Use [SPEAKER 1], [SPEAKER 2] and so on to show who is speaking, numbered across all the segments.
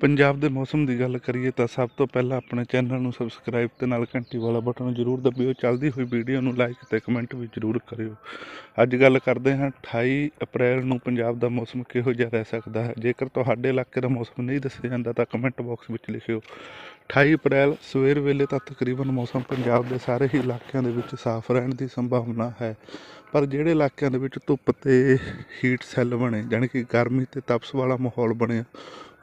[SPEAKER 1] ਪੰਜਾਬ ਦੇ ਮੌਸਮ ਦੀ ਗੱਲ ਕਰੀਏ ਤਾਂ ਸਭ ਤੋਂ ਪਹਿਲਾਂ ਆਪਣੇ ਚੈਨਲ ਨੂੰ ਸਬਸਕ੍ਰਾਈਬ ਤੇ ਨਾਲ ਘੰਟੀ ਵਾਲਾ ਬਟਨ ਜ਼ਰੂਰ ਦਬਿਓ। ਚੱਲਦੀ ਹੋਈ ਵੀਡੀਓ ਨੂੰ ਲਾਈਕ ਤੇ ਕਮੈਂਟ ਵੀ ਜ਼ਰੂਰ ਕਰਿਓ। ਅੱਜ ਗੱਲ ਕਰਦੇ ਹਾਂ 28 ਅਪ੍ਰੈਲ ਨੂੰ ਪੰਜਾਬ ਦਾ ਮੌਸਮ ਕਿਹੋ ਜਿਹਾ ਰਹਿ ਸਕਦਾ ਹੈ? ਜੇਕਰ ਤੁਹਾਡੇ ਇਲਾਕੇ ਦਾ ਮੌਸਮ ਨਹੀਂ ਦੱਸਿਆ ਜਾਂਦਾ ਤਾਂ ਕਮੈਂਟ ਬਾਕਸ ਵਿੱਚ ਲਿਖਿਓ। 28 ਅਪ੍ਰੈਲ ਸਵੇਰ ਵੇਲੇ ਤਾਂ ਤਕਰੀਬਨ ਮੌਸਮ ਪੰਜਾਬ ਦੇ ਸਾਰੇ ਹੀ ਇਲਾਕਿਆਂ ਦੇ ਵਿੱਚ ਸਾਫ਼ ਰਹਿਣ ਦੀ ਸੰਭਾਵਨਾ ਹੈ। ਪਰ ਜਿਹੜੇ ਇਲਾਕਿਆਂ ਦੇ ਵਿੱਚ ਧੁੱਪ ਤੇ ਹੀਟ ਸੈੱਲ ਬਣੇ, ਜਾਣੀ ਕਿ ਗਰਮੀ ਤੇ ਤਪਸ਼ ਵਾਲਾ ਮਾਹੌਲ ਬਣਿਆ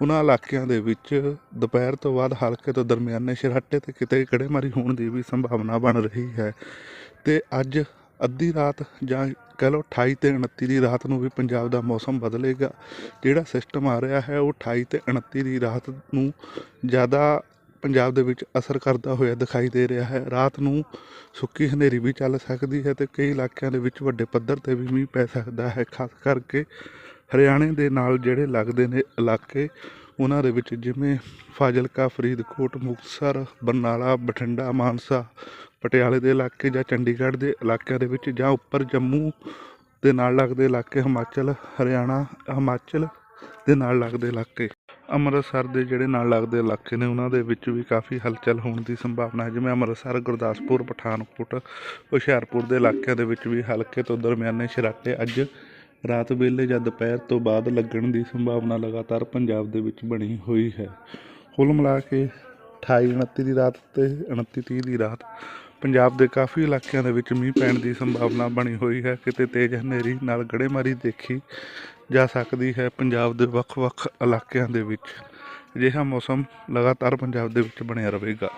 [SPEAKER 1] ਉਹਨਾਂ ਇਲਾਕਿਆਂ ਦੇ ਵਿੱਚ ਦੁਪਹਿਰ ਤੋਂ ਬਾਅਦ ਹਲਕੇ ਤੋਂ ਦਰਮਿਆਨੇ ਸ਼ਰਾਟੇ ਤੇ ਕਿਤੇ ਗੜੇਮਾਰੀ ਹੋਣ ਦੀ ਵੀ ਸੰਭਾਵਨਾ ਬਣ ਰਹੀ ਹੈ। ਤੇ ਅੱਜ ਅੱਧੀ ਰਾਤ ਜਾਂ ਕਹਿ ਲਓ 28 ਤੇ 29 ਦੀ ਰਾਤ ਨੂੰ ਵੀ ਪੰਜਾਬ ਦਾ ਮੌਸਮ ਬਦਲੇਗਾ। ਜਿਹੜਾ ਸਿਸਟਮ ਆ ਰਿਹਾ ਹੈ ਉਹ 28 ਤੇ 29 ਦੀ ਰਾਤ ਨੂੰ ਜ਼ਿਆਦਾ ਪੰਜਾਬ ਦੇ ਵਿੱਚ ਅਸਰ ਕਰਦਾ ਹੋਇਆ ਦਿਖਾਈ ਦੇ ਰਿਹਾ ਹੈ। ਰਾਤ ਨੂੰ ਸੁੱਕੀ ਹਨੇਰੀ ਵੀ ਚੱਲ ਸਕਦੀ ਹੈ ਤੇ ਕਈ ਇਲਾਕਿਆਂ ਦੇ ਵਿੱਚ ਵੱਡੇ ਪੱਧਰ ਤੇ ਵੀ ਮੀਂਹ ਪੈ ਸਕਦਾ ਹੈ। ਖਾਸ ਕਰਕੇ ਹਰਿਆਣੇ ਦੇ ਨਾਲ ਜਿਹੜੇ ਲੱਗਦੇ ਨੇ ਇਲਾਕੇ, ਉਹਨਾਂ ਦੇ ਵਿੱਚ ਜਿਵੇਂ ਫਾਜ਼ਿਲਕਾ, ਫਰੀਦਕੋਟ, ਮੁਕਤਸਰ, ਬਰਨਾਲਾ, ਬਠਿੰਡਾ, ਮਾਨਸਾ, ਪਟਿਆਲੇ ਦੇ ਇਲਾਕੇ ਜਾਂ ਚੰਡੀਗੜ੍ਹ ਦੇ ਇਲਾਕਿਆਂ ਦੇ ਵਿੱਚ ਜਾਂ ਉੱਪਰ ਜੰਮੂ ਦੇ ਨਾਲ ਲੱਗਦੇ ਇਲਾਕੇ, ਹਿਮਾਚਲ, ਹਰਿਆਣਾ, ਹਿਮਾਚਲ ਦੇ ਨਾਲ ਲੱਗਦੇ ਇਲਾਕੇ। ਅੰਮ੍ਰਿਤਸਰ ਦੇ ਜਿਹੜੇ ਨਾਲ ਲੱਗਦੇ ਇਲਾਕੇ ਨੇ, ਉਹਨਾਂ ਦੇ ਵਿੱਚ ਵੀ ਕਾਫੀ ਹਲਚਲ ਹੋਣ ਦੀ ਸੰਭਾਵਨਾ ਹੈ। ਜਿਵੇਂ ਅੰਮ੍ਰਿਤਸਰ, ਗੁਰਦਾਸਪੁਰ, ਪਠਾਨਕੋਟ, ਹੁਸ਼ਿਆਰਪੁਰ ਦੇ ਇਲਾਕਿਆਂ ਦੇ ਵਿੱਚ ਵੀ ਹਲਕੇ ਤੋਂ ਦਰਮਿਆਨੇ ਛਰਾਟੇ ਅੱਜ ਰਾਤ ਵੇਲੇ ਜਾਂ ਦੁਪਹਿਰ ਤੋਂ ਬਾਅਦ ਲੱਗਣ ਦੀ ਸੰਭਾਵਨਾ ਲਗਾਤਾਰ ਪੰਜਾਬ ਦੇ ਵਿੱਚ ਬਣੀ ਹੋਈ ਹੈ। ਕੁੱਲ ਮਿਲਾ ਕੇ 28 29 ਦੀ ਰਾਤ ਤੇ 29 30 ਦੀ ਰਾਤ ਪੰਜਾਬ ਦੇ ਕਾਫੀ ਇਲਾਕਿਆਂ ਦੇ ਵਿੱਚ ਮੀਂਹ ਪੈਣ ਦੀ ਸੰਭਾਵਨਾ ਬਣੀ ਹੋਈ ਹੈ। ਕਿਤੇ ਤੇਜ਼ ਹਨੇਰੀ ਨਾਲ ਗੜੇਮਾਰੀ ਦੇਖੀ ਜਾ ਸਕਦੀ ਹੈ ਪੰਜਾਬ ਦੇ ਵੱਖ-ਵੱਖ ਇਲਾਕਿਆਂ ਦੇ ਵਿੱਚ। ਅਜਿਹਾ ਮੌਸਮ ਲਗਾਤਾਰ ਪੰਜਾਬ ਦੇ ਵਿੱਚ ਬਣਿਆ ਰਹੇਗਾ।